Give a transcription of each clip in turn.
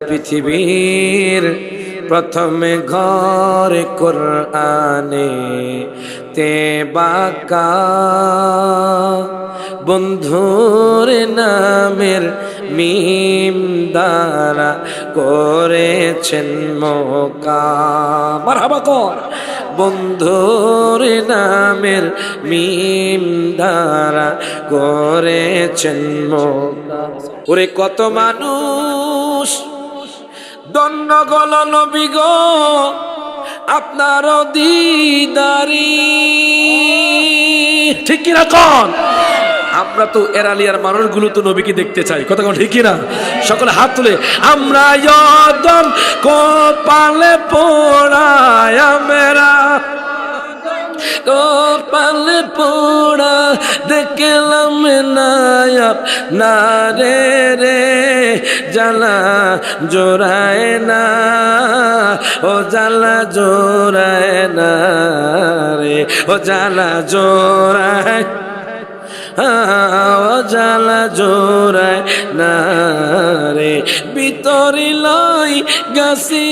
পৃথিবীর প্রথমে ঘর কোরআনে তে বাকা বন্ধুর নামের মিম দ্বারা করেছেন মোকা মারহাবা বন্ধুর নামের মিম দ্বারা করেছেন মোকা ওরে কত মানুষ দন্ন গল নবী গো আপনার দিদারি। ঠিক কিনা কন? আমরা তো এরালিয়ার মানুষগুলো তো নবীকে দেখতে চাই কথা কোন ঠিক কিনা? সকলে হাত তুলে আমরা যদন কপালে পোড়ায় মেরা। কপালে পোড়া দেখলাম নায়াব না রে রে, জ্বালা জোড়ায় না, ও জ্বালা জোড়ায় না রে, ও জ্বালা জোড়ায় ও জ্বালা জোড়ায় না রে ভিতরি লই গাছি।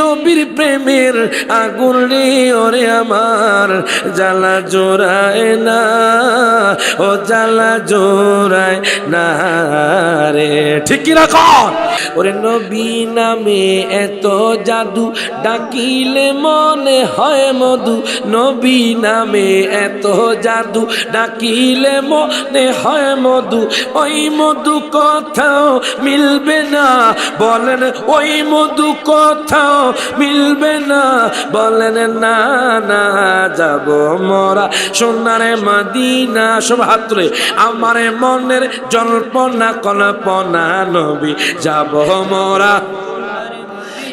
নবীর প্রেমের আগুন রে, ওরে আমার জ্বালা জোড়ায় না, ও জ্বালা জোড়ায় না রে। ঠিক কি রাখন ওরে নবী নামে এত জাদু ডাকিলে মনে হয় মধু। নবী নামে এত জাদু ডাকিলে মনে হয় মধু। ওই মধু কোথাও মিলবে না। বলেন, ওই মধু কথাও মিলবে না। বলেন, না না, যাব মরা সোনারে মাদিনা। সব হাত তুলে, আমার মনের জল্পনা, কল্পনা নবী, যাব মরা।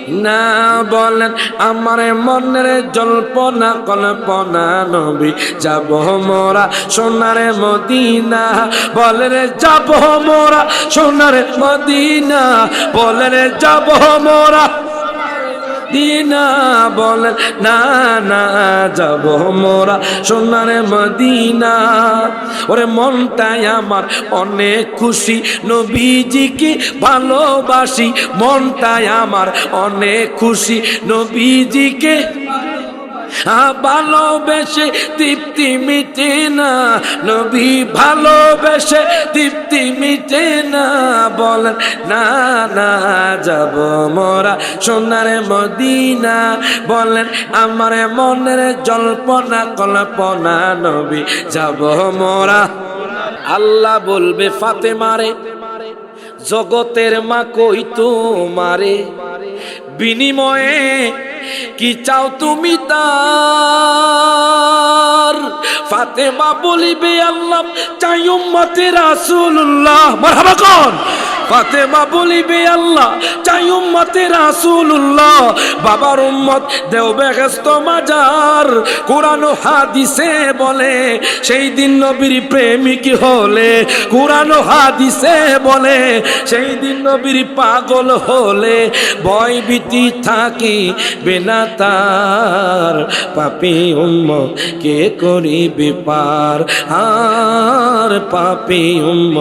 না বলেন, আমার মনের জল্পনা, কল্পনা নবী, যাব মোরা সোনার মদিনা। বলেন, যাব মোরা সোনার মদিনা। বলেন, যাব মোরা দিনা বলেন, না না, যাব মোরা সোনার মদিনা। ওরে মনটাই আমার অনেক খুশি, নবীজিকে ভালোবাসি। মনটাই আমার অনেক খুশি, নবীজিকে ভালোবেসে তৃপ্তি মিটে না, নবী ভালোবেসে তৃপ্তি মিটে না, বলেন, না না, যাব মোরা সোনার মদিনা। বলেন, আমার মনের জল্পনা, কল্পনা, নবী, যাব মোরা। আল্লাহ বলবে ফাতে মারে জগতের মা কই তো মারে বিনিময়ে কি চাও তুমি তার? ফাতেমা বলিবে আল্লাহ চাই উম্মতে রাসূলুল্লাহ। মারহাবা কোন ফাতেমা বলিবে, আল্লাহ, চাই উম্মতে রাসূলুল্লাহ। বাবার উম্মত দেও বেহেস্ত মাজার, কোরআন হাদিসে বলে, সেই দিন নবীর প্রেমিক হলে। কোরআন হাদিসে বলে, সেই দিন নবীর পাগল হলে। ভয় ভীতি থাকি বেনা তার, পাপি উম্ম কে করিবে পার? আর পাপি উম্ম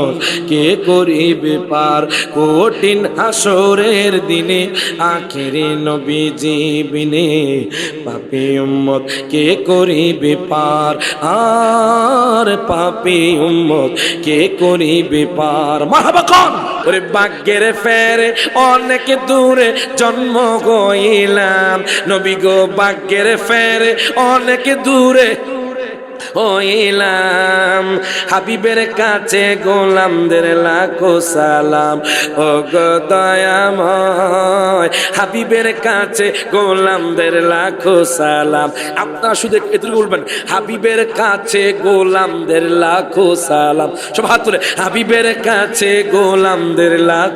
কে করিবে পার? কঠিন হাসরের দিনে, আখেরে নবী জীবিনে পাপি উম্মত কে করিবে পার? আর পাপি উম্মত কে করিবে পার? মারহাবা কোন ওরে বাগ্যের ফেরে অনেক দূরে জন্ম গইলাম। নবী গো বাগ্যের ফেরে অনেক দূরে হইলাম। হাবিবের কাছে গোলামদের লাখো সালাম। ও গো হাবিবের কাছে গোলামদের লাখো সালাম। আপনার শুধু এটুকু বলবেন, হাবিবের কাছে গোলামদের লাখো সালাম। সব হাত তুলে, হাবিবের কাছে গোলামদের লাখ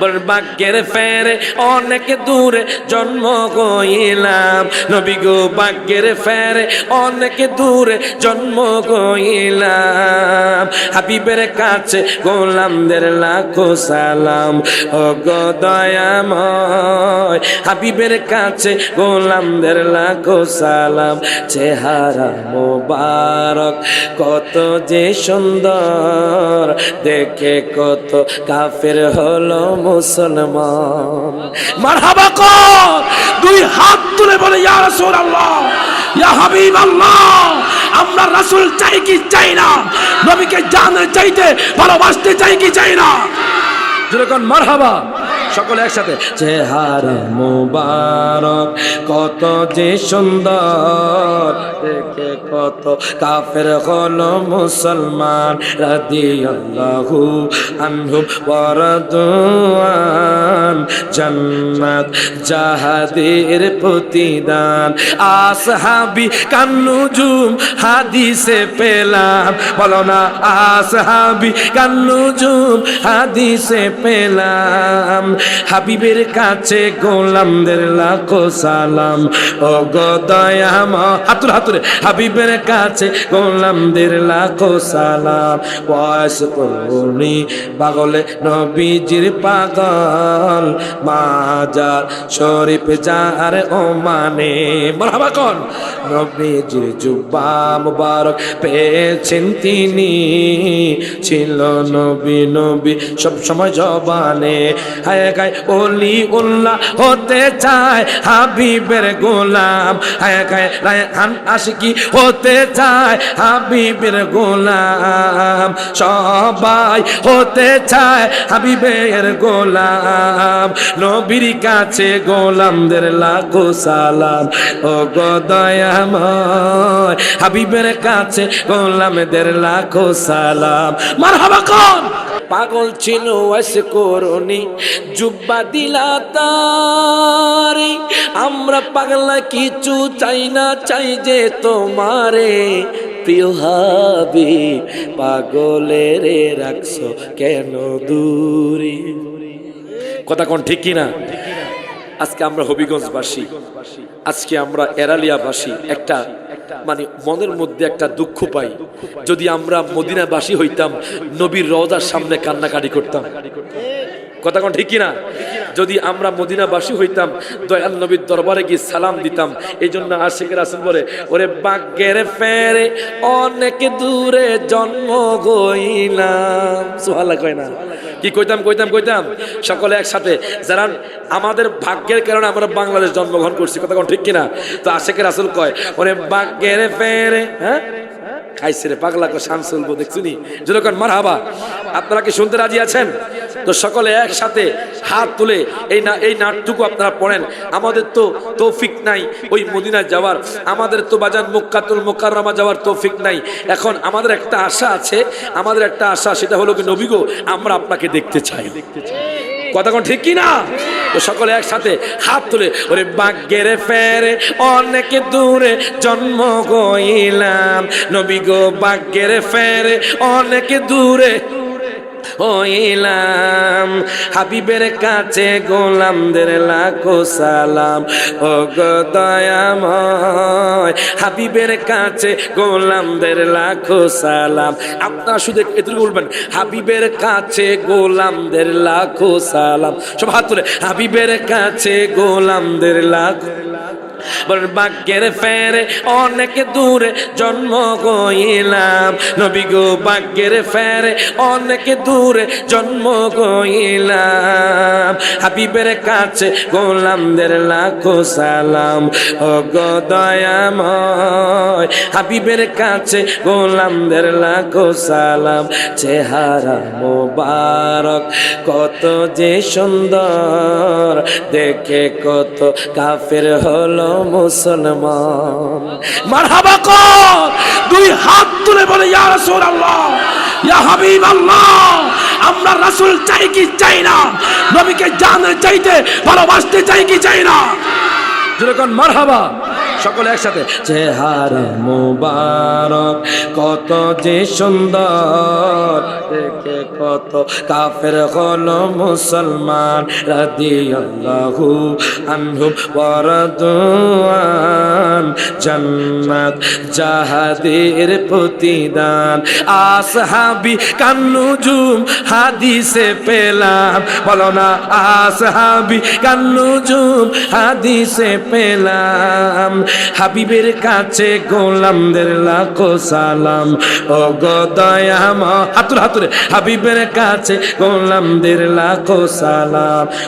বল বাক্যের ফেরে অনেক দূরে জন্ম গইলাম নবী গো বাক্যের ফেরে অনেক দূরে জন্ম গইলাম হাবিবের কাছে গোলামদের লাখো সালাম। ও গো দয়াময়, হাবিবের কাছে গোলামদের লাখো সালাম। চেহারা মোবারক, কত যে সুন্দর, দেখে কত কাফের হলো মুসলমান। মারহাবা কর। দুই হাত তুলে বলে, ইয়া রাসূলুল্লাহ, ইয়া হাবিবাল্লাহ, আমরা রাসূল চাই কি চাই না? নবীকে জানতে চাইতে ভালোবাসতে চাই কি চাই না? মারহাবা সকলে একসাথে। চেহারা মুবারক, কত যে সুন্দর। দেখে কত কাফের হলো মুসলমান। রাদিয়াল্লাহু আনহু ওয়ারাদুয়ান, জান্নাত জাহাদের প্রতিদান। আসহাবি কান্নুজুম হাদিসে পেলাম। বলো না, আসহাবি কান্নুজুম হাদিসে পেলাম। হাবিবের কাছে গোলামদের লাখো সালাম। ও গো দয়াম হাতুর হাতুরে হাবিবের কাছে গোলামদের লাখো সালাম। বয়স করুনি পাগলে নবীজির পাগল। মাজার শরীফ যার ও মানে মারহাবা কোন। নবীজির জুব্বা মুবারক পেয়েছেন তিনি। ছিল নবী নবী, সব সময় জবানে। হায় গায় ওলি উল্লাহ হতে চায় হাবিবের গোলাম। হায় গায় রায়হান আশিকি হতে চায় হাবিবের গোলাম। সবাই হতে চায় হাবিবের গোলাম। নবীর কাছে গোলামদের লাখো সালাম। ও গদয়াময় হাবিবের কাছে গোলামদের লাখো সালাম। মারহাবা কোন! পাগল ছিল, ওয়াসে করি জুব্বা দিলা তারে। আমরা পাগলা কিছু চাই না, চাই যে তোমারে। প্রিয় হাবি, পাগলের রাখছো কেন দূরে? কথা কোন ঠিক কিনা? আজকে আমরা হবিগঞ্জবাসী, আজকে আমরা এরালিয়াবাসী, একটা মানে মনের মধ্যে একটা দুঃখ পাই। যদি আমরা মদিনাবাসী হইতাম, নবীর রওজার সামনে কান্নাকাটি করতাম। কথা কোন ঠিক কিনা? যদি আমরা মদিনাবাসী হইতাম, দয়াল নবীর দরবারে গিয়ে সালাম দিতাম এই জন্য আশেখের আসল বলে, ওরে বাগ্যের ফেরে, অনেক দূরে জন্ম গইলাম। সোহালা কয় না? কি কইতাম কইতাম কইতাম? সকলে একসাথে। যারা আমাদের ভাগ্যের কারণে আমরা বাংলাদেশ জন্মগ্রহণ করছি, কথা কোন ঠিক কিনা? তো আশেখের আসল কয়, ওরে ভাগ্যের ফেরে হ্যাঁ? খাইছে রে পাগলা কো শামসুল বো দেখছুনি যেরকম মারহাবা। আপনারা কি শুনতে রাজি আছেন? তো সকলে একসাথে হাত তুলে এই না, এই নাটটুকু আপনারা পড়েন। আমাদের তো তৌফিক নাই ওই মদিনায় যাওয়ার। আমাদের তো বাজান মুক্কাতুল মুকাররমা যাওয়ার তৌফিক নাই। এখন আমাদের একটা আশা আছে, আমাদের একটা আশা, সেটা হলো কি, নবী গো, আমরা আপনাকে দেখতে চাই। দেখতে চাই কথা কোন ঠিক কি না তো সকলে একসাথে হাত তুলে, ওরে বাগ্যের ফেরে অনেক দূরে জন্ম গইলাম। নবী গো, বাগ্যের ফেরে অনেক দূরে হইলাম। হাবিবের কাছে গোলামদের লাখো সালাম। ও গো হাবিবের কাছে গোলামদের লাখো সালাম। আপনার শুধু এটুকু বলবেন, হাবিবের কাছে গোলামদের লাখো সালাম। সব হাত তুলে, হাবিবের কাছে গোলামদের লাখ বলেন বাক্যের ফেরে অনেক দূরে জন্ম গইলাম নবী গো বাক্যের ফেরে অনেক দূরে জন্ম গইলাম হাবিবের কাছে গোলামদের লাখো সালাম। ও গো দয়াময়, হাবিবের কাছে গোলামদের লাখো সালাম। চেহারা মোবারক, কত যে সুন্দর, দেখে কত কাফের হলো মুসলমান। মারহাবা কর। দুই হাত তুলে বলে, ইয়া রাসূলুল্লাহ, ইয়া হাবিবাল্লাহ, আমরা রাসূল চাই কি চাই না? নবীকে জানতে চাইতে, ভালোবাসতে চাই কি চাই না? যেরকম মারহাবা সকলে একসাথে। চেহারা মুবারক, কত যে সুন্দর। দেখে কত কাফের হলো মুসলমান। রাদিয়াল্লাহু আনহু ওয়ারাদুয়ান জান্নাত জাহাদের প্রতিদান। আসহাবি কান্নুজুম হাদিসে পেলাম। বলো না, আসহাবি কান্নুজুম হাদিসে পেলাম। হাবিবের কাছে গোলামদের লাখো সালাম। ও গো দয়াম হাতুর হাতুরে হাবিবের কাছে গোলামদের লাখো সালাম।